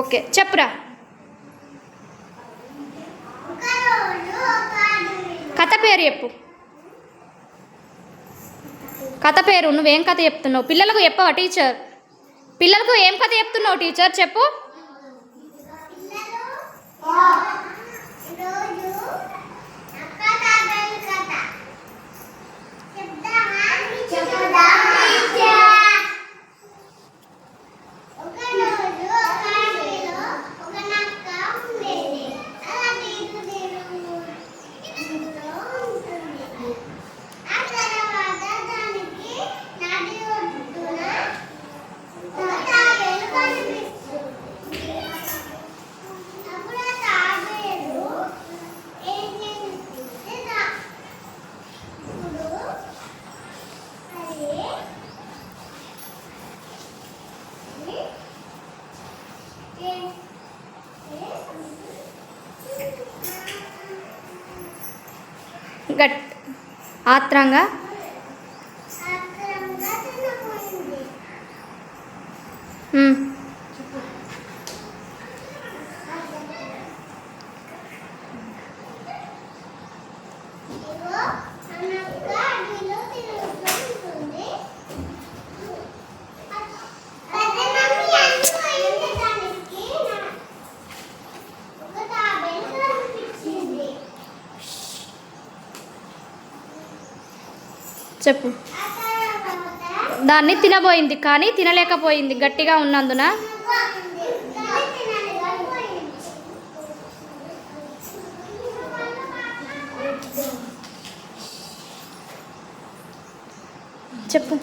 Okay చెప్పురా. కథ పేరు చెప్పు. కథ పేరు నువ్వేం కథ చెప్తున్నావు? పిల్లలకు చెప్పవా టీచర్? పిల్లలకు ఏం కథ చెప్తున్నావు టీచర్? చెప్పు. గట్ ఆత్రంగా చెప్పు. దాన్ని తినబోయింది కానీ తినలేకపోయింది గట్టిగా ఉన్నందున? చెప్పు.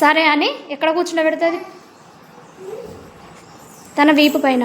సరే అని ఎక్కడ కూర్చుండబెడుతుంది? తన వీపు పైన.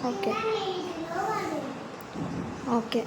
Okay okay